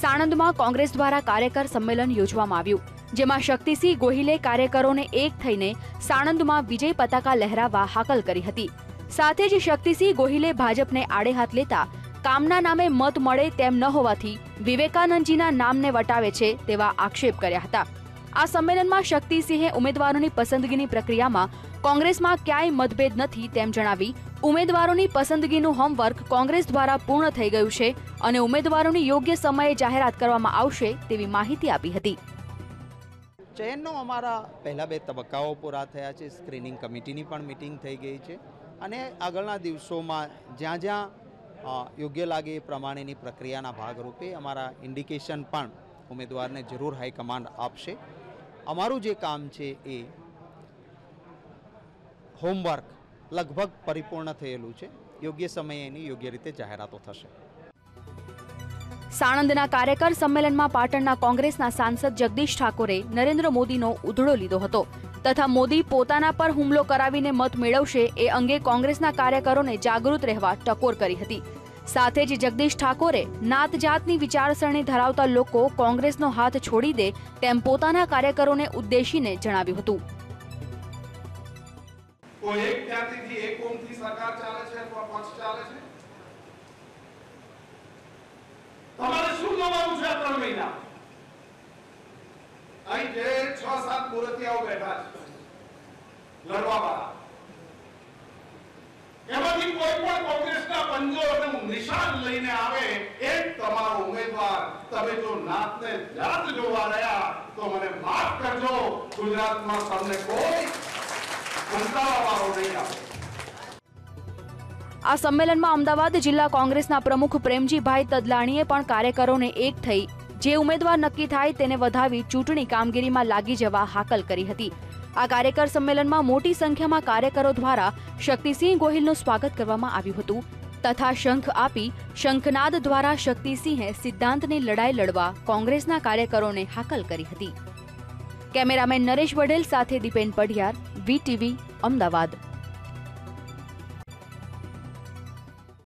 સાણંદમાં કોંગ્રેસ દ્વારા કાર્યકર સંમેલન યોજવામાં આવ્યું, જેમાં શક્તિસિંહ ગોહિલે કાર્યકરોને એક થઈને સાણંદમાં વિજય પતાકા લહેરાવવા હાકલ કરી હતી. સાથે જ શક્તિસિંહ ગોહિલે ભાજપને આડે હાથ લેતા કામના નામે મત મળે તેમ ન હોવાથી વિવેકાનંદજીના નામને વટાવે છે તેવા આક્ષેપ કર્યા હતા. આ સંમેલનમાં શક્તિસિંહે ઉમેદવારોની પસંદગીની પ્રક્રિયામાં કોંગ્રેસમાં ક્યાંય મતભેદ નથી તેમ જણાવી, ઉમેદવારોની પસંદગીનું હોમવર્ક કોંગ્રેસ દ્વારા પૂર્ણ થઈ ગયું છે અને ઉમેદવારોની યોગ્ય સમયે જાહેરાત કરવામાં આવશે તેવી માહિતી આપી હતી. ચયનનો અમારા પહેલા બે તબક્કાઓ પૂરા થયા છે. સ્ક્રીનિંગ કમિટીની પણ મિટિંગ થઈ ગઈ છે અને આગળના દિવસોમાં જ્યાં જ્યાં યોગ્ય લાગે એ પ્રમાણેની પ્રક્રિયાના ભાગરૂપે અમારા ઇન્ડિકેશન પણ ઉમેદવારને જરૂર હાઈકમાન્ડ આપશે. અમારું જે કામ છે એ હોમવર્ક લગભગ પરિપૂર્ણ થયેલું છે. યોગ્ય સમયે એની યોગ્ય રીતે જાહેરાતો થશે. સાણંદના કાર્યકર સંમેલનમાં પાટણના કોંગ્રેસના સાંસદ જગદીશ ઠાકોરે નરેન્દ્ર મોદીનો ઉધડો લીધો હતો તથા મોદી પોતાના પર હુમલો કરાવીને મત મેળવશે એ અંગે કોંગ્રેસના કાર્યકરોને જાગૃત રહેવા ટકોર કરી હતી. સાથે જ જગદીશ ઠાકોરે નાત જાતની વિચારસરણી ધરાવતા લોકો કોંગ્રેસનો હાથ છોડી દે તેમ પોતાના કાર્યકરોને ઉદ્દેશીને જણાવ્યું હતું. તમારે શું જોવાનું છે ત્રણ મહિના? અહીં જે છ સાત મૂર્તિઓ બેઠા છે લડવા વાળા એમાંથી કોઈ પણ કોંગ્રેસના પંજો અને નિશાન લઈને આવે એ તમારો ઉમેદવાર તમે જો નાતને જાત જોવા રહ્યા, તો મને માફ કરજો. ગુજરાતમાં તમને કોઈ કંટાળાવાળો નહીં આવે આ સંમેલનમાં અમદાવાદ જિલ્લા કોંગ્રેસના પ્રમુખ પ્રેમજીભાઈ તદલાણીએ પણ કાર્યકરોને એક થઈ. જે ઉમેદવાર નક્કી થાય તેને વધાવી ચૂંટણી કામગીરીમાં લાગી જવા હાકલ કરી હતી. આ કાર્યકર સંમેલનમાં મોટી સંખ્યામાં કાર્યકરો દ્વારા શક્તિસિંહ ગોહિલનું સ્વાગત કરવામાં આવ્યું હતું તથા શંખ આપી શંખનાદ દ્વારા શક્તિસિંહે સિદ્ધાંતની લડાઈ લડવા કોંગ્રેસના કાર્યકરોને હાકલ કરી હતી. કેમેરામેન નરેશ વડેલ સાથે દીપેન પઢિયાર, વીટીવી, અમદાવાદ.